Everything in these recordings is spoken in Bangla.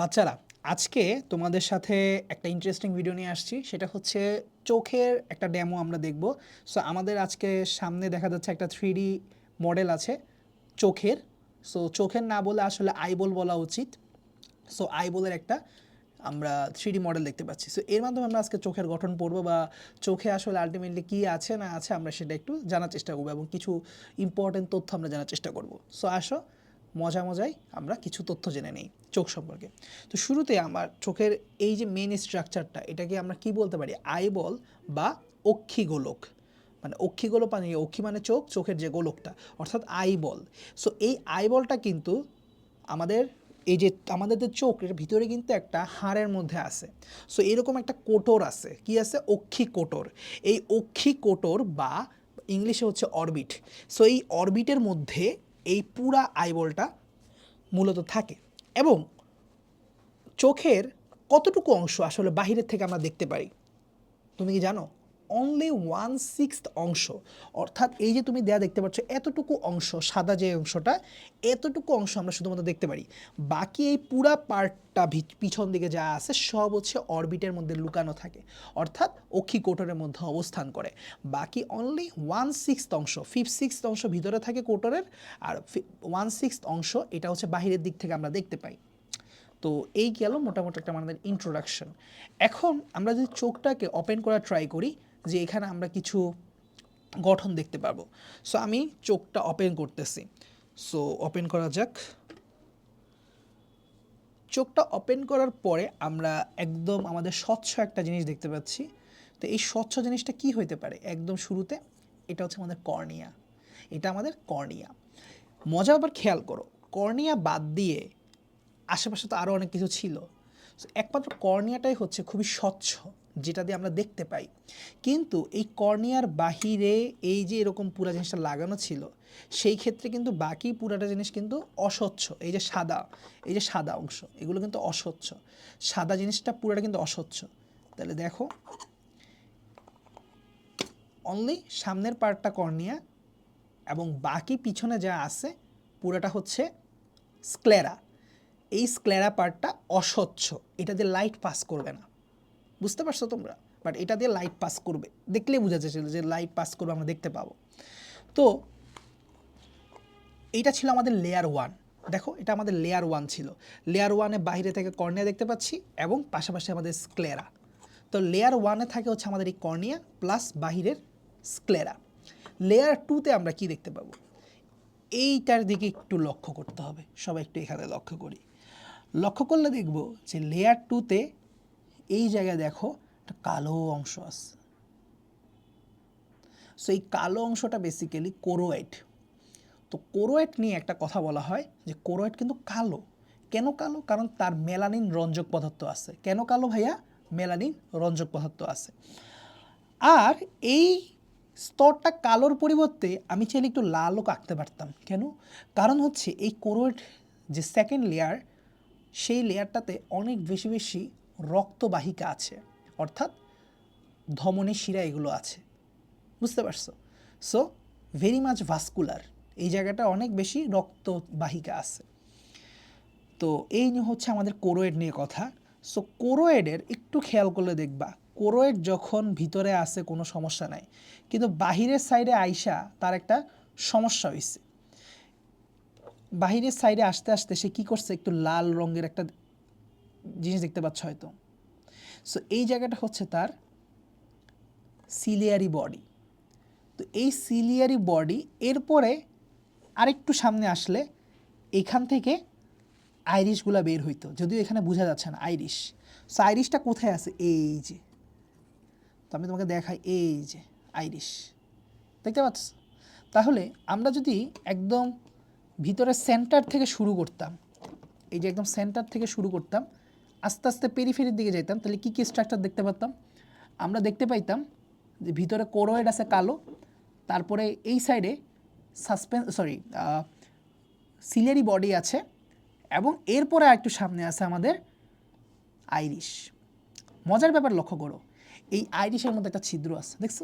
বাচ্চারা, আজকে তোমাদের সাথে একটা ইন্টারেস্টিং ভিডিও নিয়ে আসছি। সেটা হচ্ছে চোখের একটা ডেমো আমরা দেখব। সো আমাদের আজকে সামনে দেখা যাচ্ছে একটা থ্রি মডেল আছে চোখের। সো চোখের না বলে আসলে আইবল বলা উচিত। সো আইবলের একটা আমরা থ্রি মডেল দেখতে পাচ্ছি। সো এর মাধ্যমে আমরা আজকে চোখের গঠন পড়ব বা চোখে আসলে আলটিমেটলি কী আছে না আছে আমরা সেটা একটু জানার চেষ্টা করব এবং কিছু ইম্পর্টেন্ট তথ্য আমরা জানার চেষ্টা করব। সো আসো মজা মজায় আমরা কিছু তথ্য জেনে নেই চোখ সম্পর্কে। তো শুরুতে আমার চোখের এই যে মেন স্ট্রাকচারটা এটাকে আমরা কি বলতে পারি? আইবল বা অক্ষি গোলক মানে অক্ষি গোলক মানে অক্ষি মানে চোখ, চোখের যে গোলকটা, অর্থাৎ আইবল সো এই আইবলটা কিন্তু আমাদের, এই যে আমাদের যে চোখ, এর ভিতরে কিন্তু একটা হাড়ের মধ্যে আছে। সো এরকম একটা কোটর আছে। কি আছে? অক্ষি কোটর এই অক্ষি কোটর বা ইংলিশে হচ্ছে অরবিট সো এই অরবিটের মধ্যে এই পুরা আইবলটা মূলত থাকে। এবং চোখের কতটুকু অংশ আসলে বাহিরের থেকে আমরা দেখতে পারি? তুমি কি জানো? অনলি ওয়ান সিক্সথ অংশ। অর্থাৎ এই যে তুমি দেয়া দেখতে পাচ্ছ, এতটুকু অংশ, সাদা যে অংশটা, এতটুকু অংশ আমরা শুধুমাত্র দেখতে পারি। বাকি এই পুরা পার্টটা পিছন দিকে যা আছে, সব হচ্ছে অরবিটের মধ্যে লুকানো থাকে। অর্থাৎ অক্ষি কোটরের মধ্যে অবস্থান করে। বাকি অনলি ওয়ান সিক্সথ অংশ ফিফথ সিক্সথ অংশ ভিতরে থাকে কোটরের, আর ওয়ান সিক্সথ অংশ এটা হচ্ছে বাহিরের দিক থেকে আমরা দেখতে পাই। তো এই গেল মোটামুটি একটা আমাদের ইন্ট্রোডাকশন এখন আমরা যদি চোখটাকে ওপেন করা ট্রাই করি যে এখানে আমরা কিছু গঠন দেখতে পাবো সো আমি চোখটা ওপেন করতেছি। সো ওপেন করা যাক। চোখটা ওপেন করার পরে আমরা একদম আমাদের স্বচ্ছ একটা জিনিস দেখতে পাচ্ছি। তো এই স্বচ্ছ জিনিসটা কি হইতে পারে? একদম শুরুতে এটা হচ্ছে আমাদের কর্নিয়া। এটা আমাদের কর্নিয়া। মজা আবার খেয়াল করো, কর্নিয়া বাদ দিয়ে আশেপাশে তো আরও অনেক কিছু ছিল। একমাত্র কর্নিয়াটাই হচ্ছে খুবই স্বচ্ছ। যেটা দিয়ে আমরা দেখতে পাই। কিন্তু এই কর্নিয়ার বাহিরে এই যে এরকম পুরা জিনিসটা লাগানো ছিল, সেই ক্ষেত্রে কিন্তু বাকি পুরাটা জিনিস কিন্তু অস্বচ্ছ। এই যে সাদা, এই যে সাদা অংশ, এগুলো কিন্তু অস্বচ্ছ। সাদা জিনিসটা পুরাটা কিন্তু অস্বচ্ছ। তাহলে দেখো অনলি সামনের পার্টটা কর্নিয়া এবং বাকি পিছনে যা আছে, পুরাটা হচ্ছে স্ক্লেরা এই স্ক্লেরা পার্টটা অস্বচ্ছ। এটা দিয়ে লাইট পাস করবে না। বুঝতে পারছ তোমরা? বাট এটা দিয়ে লাইট পাস করবে। দেখলে বোঝা যাচ্ছিল যে লাইট পাস করবে, আমরা দেখতে পাবো। তো, এইটা ছিল আমাদের লেয়ার ওয়ান দেখো, এটা আমাদের লেয়ার ওয়ান ছিল। লেয়ার ওয়ানে বাইরে থেকে কর্নিয়া দেখতে পাচ্ছি, এবং পাশাপাশি আমাদের স্ক্লেরা তো লেয়ার ওয়ানে থাকে হচ্ছে আমাদের এই কর্নিয়া প্লাস বাহিরের স্ক্লেরা লেয়ার টুতে আমরা কি দেখতে পাবো? এইটার দিকে একটু লক্ষ্য করতে হবে। সবাই একটু এখানে লক্ষ্য করি। লক্ষ্য করলে দেখব যে লেয়ার টুতে এই জায়গায় দেখো একটা কালো অংশ আছে। সো এই কালো অংশটা বেসিক্যালি কোরোয়েট তো কোরোয়েট নিয়ে একটা কথা বলা হয় যে কোরোয়েট কিন্তু কালো। কেন কালো? কারণ তার মেলানিন রঞ্জক পদার্থ আছে। কেন কালো ভাইয়া? মেলানিন রঞ্জক পদার্থ আছে। আর এই স্তরটা কালোর পরিবর্তে আমি চাইলে একটু লালও আঁকতে পারতাম। কেন? কারণ হচ্ছে এই কোরোয়েট যে সেকেন্ড লেয়ার সেই লেয়ারটাতে অনেক বেশি বেশি রক্তবাহিকা আছে। অর্থাৎ ধমনী শিরা এগুলো আছে। বুঝতে পারছ? সো ভেরি মাচ ভাস্কুলার এই জায়গাটা অনেক বেশি রক্তবাহিকা আছে। তো এই নিয়ে হচ্ছে আমাদের কোরোয়েড নিয়ে কথা। সো কোরোয়েডের একটু খেয়াল করলে দেখবা কোরোয়েড যখন ভিতরে আসে কোনো সমস্যা নাই। কিন্তু বাহিরের সাইডে আইসা তার একটা সমস্যা হয়েছে বাহিরের সাইডে আসতে আসতে সে কী করছে? একটু লাল রঙের একটা জিনিস দেখতে পাচ্ছ হয়তো। সো এই জায়গাটা হচ্ছে তার সিলিয়ারি বডি তো এই সিলিয়ারি বডি এরপরে আরেকটু সামনে আসলে এখান থেকে আইরিশগুলা বের হইতো। যদিও এখানে বোঝা যাচ্ছে না আইরিশ। সো আইরিশটা কোথায় আছে? এই যে। তো আমি তোমাকে দেখাই, এই যে আইরিশ। দেখতে পাচ্ছ? তাহলে আমরা যদি একদম ভিতরে সেন্টার থেকে শুরু করতাম, এই যে একদম সেন্টার থেকে শুরু করতাম আস্তে আস্তে পেরিফেরির দিকে যেতাম তাহলে কী কী স্ট্রাকচার দেখতে পারতাম? আমরা দেখতে পাইতাম যে ভিতরে কোরোয়েড আছে কালো, তারপরে এই সাইডে সাসপেন্স সরি সিলেরি বডি আছে এবং এরপরে একটু সামনে আছে আমাদের আইরিশ মজার ব্যাপার লক্ষ্য করো, এই আইরিশের মধ্যে একটা ছিদ্র আছে, দেখছ?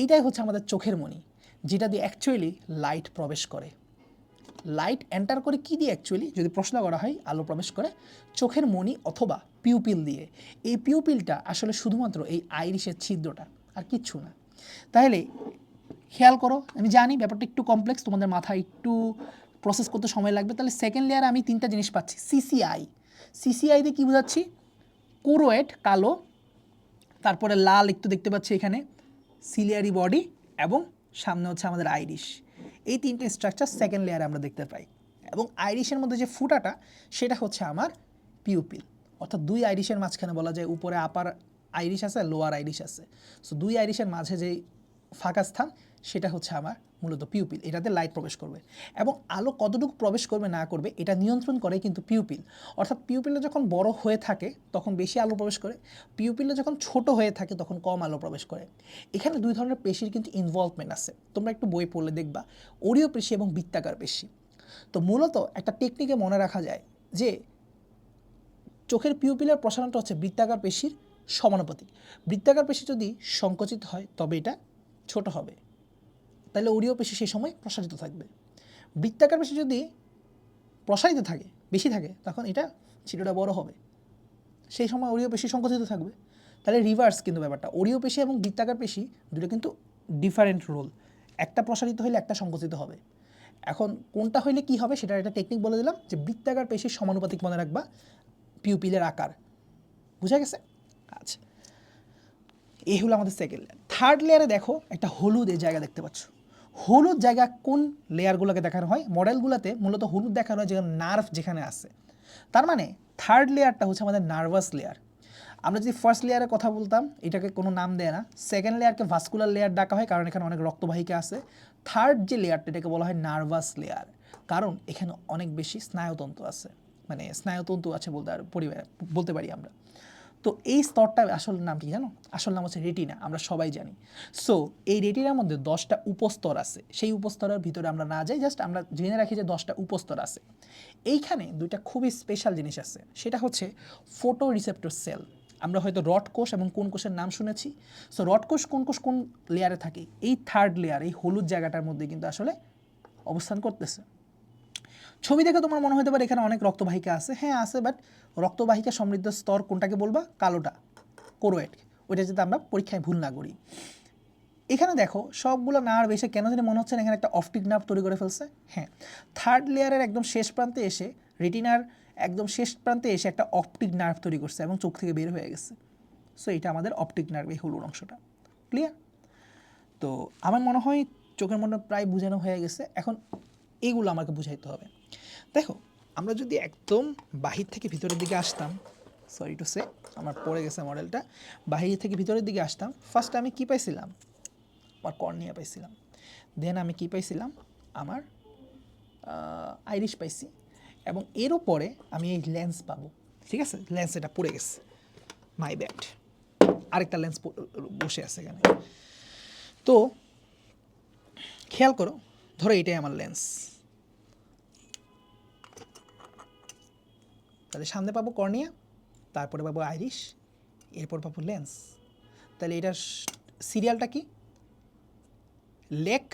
এইটাই হচ্ছে আমাদের চোখের মণি, যেটা দিয়ে অ্যাকচুয়ালি লাইট প্রবেশ করে। লাইট এন্টার করে কি দিয়ে অ্যাকচুয়ালি যদি প্রশ্ন করা হয়, আলো প্রবেশ করে চোখের মণি অথবা পিউপিল দিয়ে। এই পিউপিলটা আসলে শুধুমাত্র এই আইরিশের ছিদ্রটা, আর কিচ্ছু না। তাহলে খেয়াল করো, আমি জানি ব্যাপারটা একটু কমপ্লেক্স তোমাদের মাথায় একটু প্রসেস করতে সময় লাগবে। তাহলে সেকেন্ড লেয়ারে আমি তিনটা জিনিস পাচ্ছি সিসিআই সিসিআই দিয়ে কী বোঝাচ্ছি? কোরোয়েট, কালো, তারপরে লাল একটু দেখতে পাচ্ছি এখানে সিলিয়ারি বডি এবং সামনে হচ্ছে আমাদের আইরিশ। এই তিনটে স্ট্রাকচার সেকেন্ড লেয়ারে আমরা দেখতে পাই। এবং আইরিশের মধ্যে যে ফুটাটা, সেটা হচ্ছে আমার পিউপিল অর্থাৎ দুই আইরিশের মাঝখানে বলা যায়, উপরে আপার আইরিশ আছে লোয়ার আইরিশ আছে। সো দুই আইরিশের মাঝে যেই ফাঁকা স্থান সেটা হচ্ছে আমার মূলত পিউপিল এটাতে লাইট প্রবেশ করবে। এবং আলো কতটুকু প্রবেশ করবে না করবে, এটা নিয়ন্ত্রণ করে কিন্তু পিউপিল অর্থাৎ পিউপিলটা যখন বড় হয়ে থাকে, তখন বেশি আলো প্রবেশ করে। পিউপিলটা যখন ছোট হয়ে থাকে, তখন কম আলো প্রবেশ করে। এখানে দুই ধরনের পেশির কিন্তু ইনভলভমেন্ট আছে। তোমরা একটু বই পড়লে দেখবা। ওরিও পেশি এবং বৃত্তাকার পেশি। তো মূলত একটা টেকনিকে মনে রাখা যায় যে, চোখের পিউপিলের প্রসারণটা হচ্ছে বৃত্তাকার পেশির সমানুপাতিক। বৃত্তাকার পেশি যদি সংকুচিত হয়, তবে এটা ছোট হবে। তাহলে ওরিও পেশি সেই সময় প্রসারিত থাকবে। বৃত্তাকার পেশি যদি প্রসারিত থাকে, বেশি থাকে, তখন এটা ছিটটা বড় হবে। সেই সময় ওরিও পেশি সংকুচিত থাকবে। তাহলে রিভার্স কিন্তু ব্যাপারটা। ওরিও পেশি এবং বৃত্তাকার পেশি দুটো কিন্তু ডিফারেন্ট রোল একটা প্রসারিত হলে একটা সংকুচিত হবে। এখন কোনটা হইলে কি হবে সেটার একটা টেকনিক বলে দিলাম যে বৃত্তাকার পেশির সমানুপাতিক মনে রাখবা পিউপিলের আকার। বুঝা গেছে? আচ্ছা। এই হলো আমাদের সেকেন্ড লেয়ার থার্ড লেয়ারে দেখো একটা হলুদ এই জায়গা দেখতে পাচ্ছ। হলুদ জায়গা কোন লেয়ারগুলোকে দেখানো হয়? মডেলগুলোতে মূলত হলুদ দেখানো হয় যেখানে নার্ভ যেখানে আছে। তার মানে থার্ড লেয়ারটা হচ্ছে আমাদের নার্ভাস লেয়ার। আমরা যদি ফার্স্ট লেয়ারের কথা বলতাম, এটাকে কোনো নাম দেয় না। সেকেন্ড লেয়ারকে ভাস্কুলার লেয়ার ডাকা হয়, কারণ এখানে অনেক রক্তবাহিকা আছে। থার্ড যে লেয়ারটা, এটাকে বলা হয় নার্ভাস লেয়ার। কারণ এখানে অনেক বেশি স্নায়ুতন্ত্র আছে। মানে স্নায়ুতন্তু আছে বলতে আর বলতে পারি আমরা। তো এই স্তরটা আসল নাম কি জানো? আসল নাম হচ্ছে রেটিনা, আমরা সবাই জানি। সো এই রেটিনার মধ্যে দশটা উপস্তর আছে। সেই উপস্তরের ভিতরে আমরা না যাই জাস্ট আমরা জেনে রাখি যে দশটা উপস্তর আছে। এইখানে দুইটা খুবই স্পেশাল জিনিস আছে। সেটা হচ্ছে ফোটো রিসেপ্টর সেল আমরা হয়তো রড কোষ এবং কোন কোষের নাম শুনেছি। সো রড কোষ কোন কোষ কোন লেয়ারে থাকে? এই থার্ড লেয়ার এই হলুদ জায়গাটার মধ্যে কিন্তু আসলে অবস্থান করতেছে। ছবি দেখে তোমার মনে হতে পারে এখানে অনেক রক্তবাহিকা আছে। হ্যাঁ আছে বাট রক্তবাহিকা সমৃদ্ধ স্তর কোনটাকে বলবা? কালোটা কোরোয়েট ওইটা যাতে আমরা পরীক্ষায় ভুল না করি। এখানে দেখো, সবগুলো নার্ভ এসে কেন জানি মনে হচ্ছে এখানে একটা অপটিক নার্ভ তৈরি করে ফেলছে। হ্যাঁ থার্ড লেয়ারের একদম শেষ প্রান্তে এসে রেটিনার একদম শেষ প্রান্তে এসে একটা অপটিক নার্ভ তৈরি করছে এবং চোখ থেকে বের হয়ে গেছে। সো এটা আমাদের অপটিক নার্ভ, এই হলুদ অংশটা। ক্লিয়ার তো আমার মনে হয় চোখের মনে প্রায় বোঝানো হয়ে গেছে। এখন এইগুলো আমাকে বুঝাইতে হবে। দেখো, আমরা যদি একদম বাহির থেকে ভিতরের দিকে আসতাম সরি টু সে আমার পড়ে গেছে মডেলটা বাহির থেকে ভিতরের দিকে আসতাম ফার্স্ট আমি কি পাইছিলাম? আমার কর্নিয়া পাইছিলাম। দেন আমি কি পাইছিলাম? আমার আইরিশ পাইছি। এবং এর উপরে আমি এই লেন্স পাবো। ঠিক আছে? লেন্স এটা পড়ে গেছে। মাই ব্যাড আরেকটা লেন্স বসে আছে এখানে। তো, খেয়াল করো, ধরো এটাই আমার লেন্স তাহলে সামনে পাবো কর্নিয়া, তারপরে পাবো আইরিশ, এরপর পাবো লেন্স। তাহলে এটার সিরিয়ালটা কি? লেক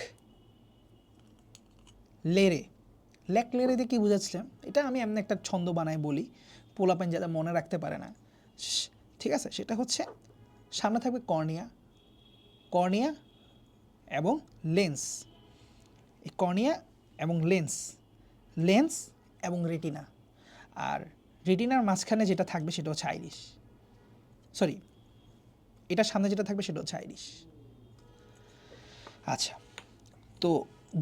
লেরে। লেক লেরে দিয়ে কী বুঝাচ্ছিলাম? এটা আমি এমনি একটা ছন্দ বানাই বলি পোলাপেন যাতে মনে রাখতে পারে না। ঠিক আছে, সেটা হচ্ছে সামনে থাকবে কর্নিয়া কর্নিয়া এবং লেন্স। এই কর্নিয়া এবং লেন্স লেন্স এবং রেটিনা। আর রেটিনার মাঝখানে যেটা থাকবে সেটা হচ্ছে আইরিশ। সরি, এটার সামনে যেটা থাকবে সেটা হচ্ছে আইরিশ। আচ্ছা তো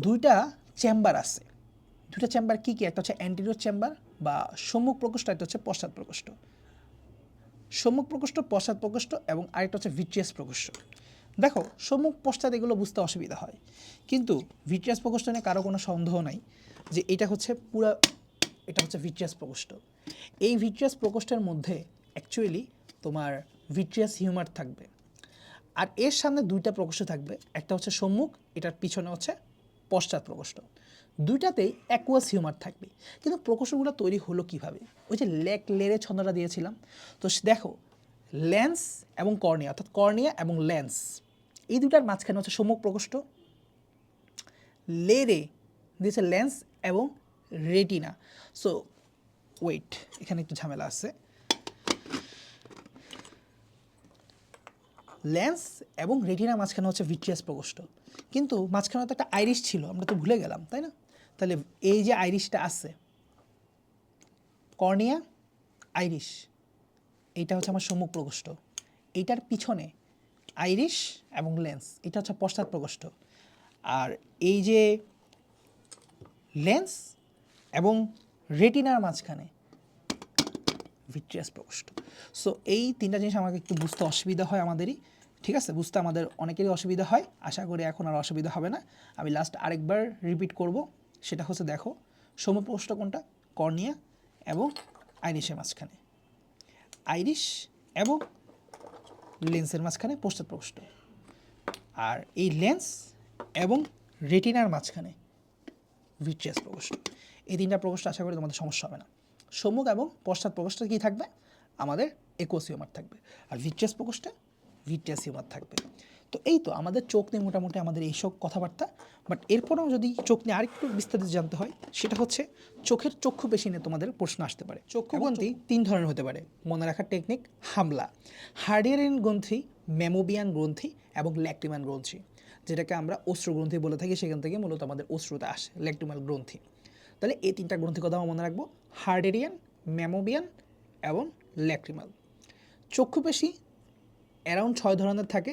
দুইটা চেম্বার আছে। দুইটা চেম্বার কি কি? একটা হচ্ছে অ্যান্টিরিয়র চেম্বার বা সম্মুখ প্রকোষ্ঠ, একটা হচ্ছে পশ্চাৎ প্রকোষ্ঠ। সম্মুখ প্রকোষ্ঠ, পশ্চাৎ প্রকোষ্ঠ এবং আরেকটা হচ্ছে ভিট্রিয়াস প্রকোষ্ঠ। দেখো, সম্মুখ পশ্চাৎ এগুলো বুঝতে অসুবিধা হয়। কিন্তু ভিট্রিয়াস প্রকোষ্ঠ নিয়ে কারও কোনো সন্দেহ নাই যে এটা হচ্ছে পুরা, এটা হচ্ছে ভিট্রিয়াস প্রকোষ্ঠ। এই ভিট্রিয়াস প্রকোষ্ঠের মধ্যে অ্যাকচুয়ালি তোমার ভিট্রিয়াস হিউমার থাকবে। আর এর সামনে দুইটা প্রকোষ্ঠ থাকবে, একটা হচ্ছে সম্মুখ, এটার পিছনে হচ্ছে পশ্চাৎ প্রকোষ্ঠ। দুইটাতেই অ্যাকুয়াস হিউমার থাকবে। কিন্তু প্রকোষ্ঠগুলো তৈরি হলো কীভাবে? ওই যে লেক লেরে ছন্দটা দিয়েছিলাম। তো দেখো লেন্স এবং কর্নিয়া অর্থাৎ কর্নিয়া এবং লেন্স এই দুটার মাঝখানে হচ্ছে সম্মুখ প্রকোষ্ঠ, লেরে দিয়েছে লেন্স এবং রেটিনা সো ওয়েট এখানে একটু ঝামেলা আছে। লেন্স এবং রেটিনার মাঝখানে হচ্ছে ভিট্রিয়াস প্রকোষ্ঠ। কিন্তু মাঝখানে তো একটা আইরিশ ছিল, আমরা তো ভুলে গেলাম, তাই না? তাহলে এই যে আইরিশটা আছে কর্নিয়া আইরিশ এইটা হচ্ছে আমার সম্মুখ প্রকোষ্ঠ। এইটার পিছনে আইরিশ এবং লেন্স এটা হচ্ছে পশ্চাৎ প্রকোষ্ঠ। আর এই যে লেন্স এবং রেটিনার মাঝখানে ভিট্রিয়াস প্রকোষ্ঠ। সো এই তিনটা জিনিস আমাকে একটু বুঝতে অসুবিধা হয় আমাদেরই। ঠিক আছে? বুঝতে আমাদের অনেকেরই অসুবিধা হয়। আশা করি এখন আর অসুবিধা হবে না। আমি লাস্ট আরেকবার রিপিট করব। সেটা হচ্ছে দেখো সমপ্রকোষ্ঠ কোনটা? কর্নিয়া এবং আইরিশের মাঝখানে। আইরিশ এবং লেন্সের মাঝখানে পশ্চাৎ প্রকোষ্ঠ। আর এই লেন্স এবং রেটিনার মাঝখানে ভিট্রিয়াস প্রকোষ্ঠ। এই তিনটা প্রকোষ্ঠ আশা করি তোমাদের সমস্যা হবে না। সম্মুখ এবং পশ্চাৎ প্রকোষ্ঠে কী থাকবে? আমাদের একোসিওমার থাকবে। আর ভিট্রিয়াস প্রকোষ্ঠে ভিট্রিয়াসিওমার থাকবে। তো এই তো আমাদের চোখ নিয়ে মোটামুটি আমাদের এইসব কথাবার্তা। বাট এরপরেও যদি চোখ নিয়ে আরেকটু বিস্তারিত জানতে হয় সেটা হচ্ছে চোখের চক্ষু পেশি নিয়ে তোমাদের প্রশ্ন আসতে পারে। চক্ষুগ্রন্থি তিন ধরনের হতে পারে। মনে রাখার টেকনিক হামলা। হার্ডিয়ারিন গ্রন্থি মেমোবিয়ান গ্রন্থি এবং ল্যাক্টিমান গ্রন্থি। যেটাকে আমরা অশ্রু গ্রন্থি বলে থাকি সেখান থেকে মূলত আমাদের অশ্রুতে আসে ল্যাক্টিমাল গ্রন্থি। তাহলে এই তিনটা গ্রন্থি কথা আমরা মনে রাখব। হার্ডেরিয়ান, ম্যামোবিয়ান এবং ল্যাক্রিমাল। চক্ষুপেশি অ্যারাউন্ড ছয় ধরনের থাকে,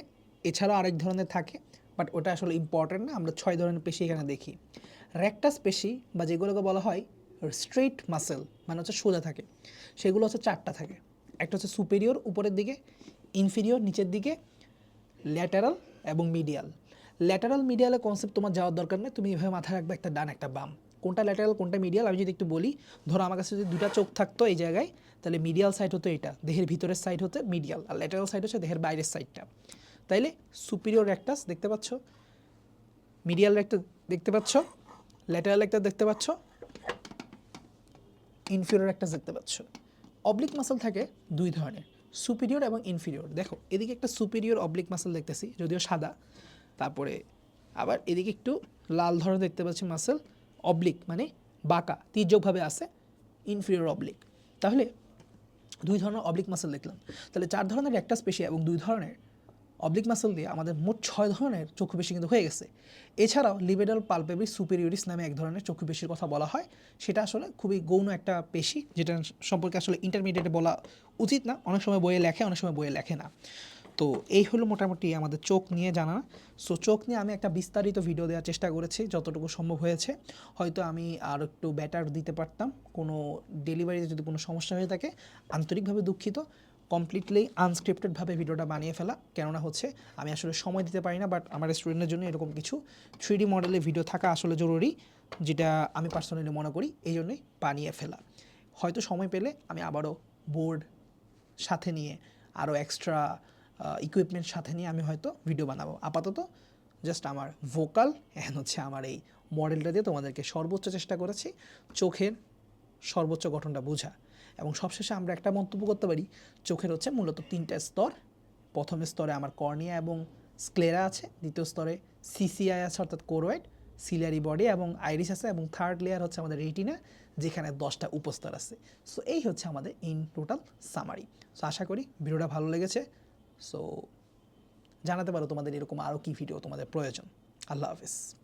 এছাড়াও আরেক ধরনের থাকে বাট ওটা আসলে ইম্পর্ট্যান্ট না, আমরা ছয় ধরনের পেশি এখানে দেখি। র্যাকটাস পেশি, বা যেগুলোকে বলা হয় স্ট্রেট মাসেল মানে হচ্ছে সোজা থাকে, সেগুলো হচ্ছে চারটা থাকে। একটা হচ্ছে সুপেরিয়র উপরের দিকে ইনফিরিয়র নিচের দিকে ল্যাটারাল এবং মিডিয়াল ল্যাটারাল মিডিয়ালের কনসেপ্ট তোমার যাওয়ার দরকার নেই, তুমি এভাবে মাথায় রাখবে একটা ডান, একটা বাম। কোনটা ল্যাটারাল কোনটা মিডিয়াল আমি যদি একটু বলি, ধরো আমার কাছে যদি দুটা চোখ থাকতো এই জায়গায়, তাহলে মিডিয়াল সাইড হতো এটা, দেহের ভিতরের সাইড হতে মিডিয়াল আর ল্যাটারাল সাইড হচ্ছে দেহের বাইরের সাইডটা তাইলে সুপিরিয়র র্যাক্টাস দেখতে পাচ্ছ মিডিয়াল র্যাক্টাস দেখতে পাচ্ছ ল্যাটারাল একটা দেখতে পাচ্ছ ইনফিরিয়র র্যাক্টাস দেখতে পাচ্ছ। অবলিক মাসল থাকে দুই ধরনের সুপিরিয়র এবং ইনফিরিয়র দেখো, এদিকে একটা সুপিরিয়র অবলিক মাসল দেখতেছি, যদিও সাদা, তারপরে আবার এদিকে একটু লাল ধরনের দেখতে পাচ্ছি মাসেল অবলিক মানে বাঁকা, তির্যকভাবে আছে ইনফিরিয়র অবলিক তাহলে দুই ধরনের অবলিক মাসেল দেখলাম। তাহলে চার ধরনের একটা স্পেশি এবং দুই ধরনের অবলিক মাসেল দিয়ে আমাদের মোট ছয় ধরনের চক্ষু পেশি কিন্তু হয়ে গেছে। এছাড়াও লিবেডাল পালপেবি সুপেরিয়রিস নামে এক ধরনের চক্ষু পেশির কথা বলা হয়। সেটা আসলে খুবই গৌণ একটা পেশি, যেটা সম্পর্কে আসলে ইন্টারমিডিয়েটে বলা উচিত না। অনেক সময় বইয়ে লেখে, অনেক সময় বইয়ে লেখে না। তো এই হলো মোটামুটি আমাদের চোখ নিয়ে জানা। সো চোখ নিয়ে আমি একটা বিস্তারিত ভিডিও দেওয়ার চেষ্টা করেছি, যতটুকু সম্ভব হয়েছে। হয়তো আমি আর একটু ব্যাটার দিতে পারতাম। কোনো ডেলিভারিতে যদি কোনো সমস্যা হয়ে থাকে, আন্তরিকভাবে দুঃখিত। কমপ্লিটলি আনস্ক্রিপ্টেডভাবে ভিডিওটা বানিয়ে ফেলা। কেননা হচ্ছে, আমি আসলে সময় দিতে পারি না বাট আমার স্টুডেন্টের জন্য এরকম কিছু থ্রি ডি মডেলের ভিডিও থাকা আসলে জরুরি, যেটা আমি পার্সোনালি মনে করি, এই জন্যই বানিয়ে ফেলা। হয়তো সময় পেলে আমি আবারও বোর্ড সাথে নিয়ে আরও এক্সট্রা ইকুইপমেন্ট সাথে নিয়ে আমি হয়তো ভিডিও বানাবো। আপাতত জাস্ট আমার ভোকাল অ্যান্ড হচ্ছে আমার এই মডেলটা দিয়ে তোমাদেরকে সর্বোচ্চ চেষ্টা করেছি চোখের সর্বোচ্চ গঠনটা বোঝা। এবং সবশেষে আমরা একটা মন্তব্য করতে পারি, চোখের হচ্ছে মূলত তিনটা স্তর। প্রথম স্তরে আমার কর্নিয়া এবং স্ক্লেরা আছে, দ্বিতীয় স্তরে সিসিআই আছে, অর্থাৎ কোরোয়েড সিলিয়ারি বডি এবং আইরিস আছে এবং থার্ড লেয়ার হচ্ছে আমাদের রেটিনা যেখানে দশটা উপস্তর আছে। সো এই হচ্ছে আমাদের ইন টোটাল সামারি সো আশা করি ভিডিওটা ভালো লেগেছে। সো জানাতে পারো তোমাদের এরকম আরও কী ভিডিও তোমাদের প্রয়োজন। আল্লাহ হাফিজ।